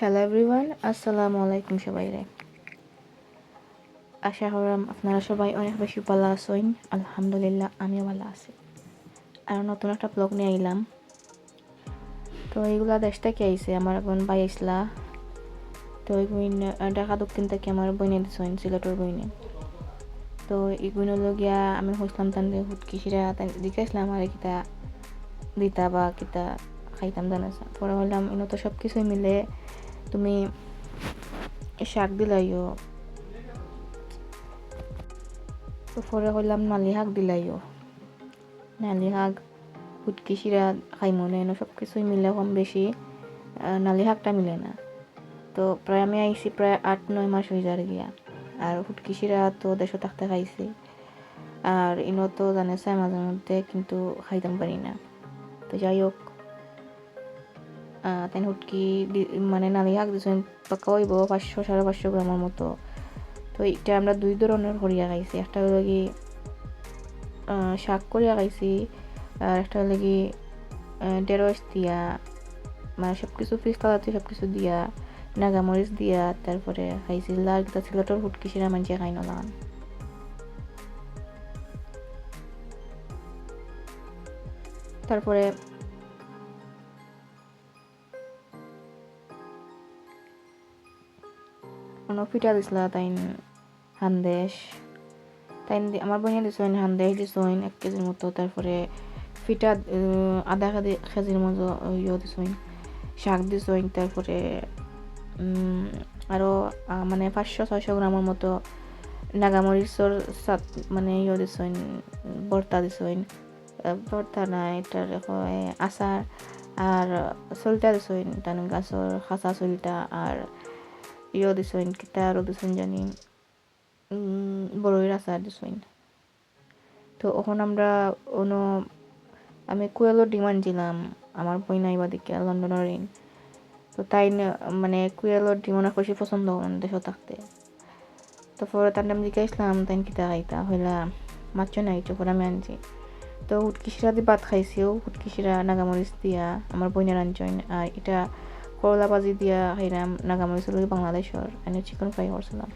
Hello everyone আসসালামু আলাইকুম সবাই রে আশা করাম আপনারা সবাই অনেক বেশি ভালো আছেন। আলহামদুলিল্লাহ, আমিও ভালো আছি। আর নতুন একটা ব্লগ নিয়ে আইলাম। তো এইগুলা দেশ থেকে আইছে আমার এখন ভাই আইসলা তো এই বইন ঢাকা দক্ষিণ থেকে আমার বইনে দিছেন, সিলেটের বইনে। তো এই বইন লগিয়া আমি হইসলাম তান হুটকি সিরা তাই জিজ্ঞাসলাম, আর কিতা দিতা বা কিতা খাইতাম জানাস পরে বললাম, ইনো তো সব কিছুই মিলে তুমি শাক দিলাইও তো কইলাম নালি শাক দিলাইও নালি শাক ফুটকি শিরা খাইমো না এনো সব কিছুই মিলে কম বেশি। নালি শাকটা মিলে না। তো প্রায় আমি আইছি প্রায় আট নয় মাস হয়ে যার গিয়া। আর ফুটকি শিরা তো দেশে থাকতে খাইছি। আর ইনো তো জানেছে মাঝে মধ্যে কিন্তু খাইতাম পারি না। তো যাই হোক তাই হুটকি মানে নালি শাক দিয়েছেন পাকা হইব, পাঁচশো, সাড়ে পাঁচশো গ্রামের মতো। তো এটা আমরা দুই ধরনের করিয়া খাইছি, একটা হলো কি শাক করিয়া খাইছি, আর একটা হলো কি ঢেঁড়স দিয়া মানে সব কিছু ফিস কালাতে সব কিছু দিয়া, নাগামরিচ দিয়া, তারপরে খাইছি লাল গীতা সিলেটর হুটকি সিরা মানছে খাই নলাম তারপরে কোনো পিঠা দিছিল তাইন হান্দেশ। তাইন আমার বোনিয়া দিছেন হান্দেশ দিছেন এক কেজির মতো তারপরে আহ, আধা কেজি কেজির মতো ইয়ে দিছেন শাক দিছেন তারপরে উম, আরও আহ, মানে পাঁচশো ছয়শো গ্রামের মতো নাগামরিচর সাত মানে ইয়ে দিছেন ভর্তা আহ, ভর্তা না এটার আচার আর চলটা দিছেন তার গাছর খাঁচা চলটা আর ইয়ে দিছেন কিতা আরও দিছেন জানি বড়ইর আচার দিছেন তো ওখানে আমরা অন্য আমি কুয়েলোর ডিমান্ড দিলাম আমার বই নাইবা দিকে লন্ডনের তো তাই মানে কুয়েলোর ডিম অনেক বেশি পছন্দ করেন দেশে থাকতে পরে তার নাম জিজ্ঞাসলাম তাই কিতা খাইতা হইলা মাছ নাই পরে আমি আনছি তো হুটকি শিরা দিয়ে ভাত খাইছিও হুটকি শিরা নাগামরিচ দিয়া আমার বইনের আনছেন আর এটা করলা ভাজি দিয়া খাইলাম নাগামরিচ বাংলাদেশের এনে চিকেন ফ্রাই করছিলাম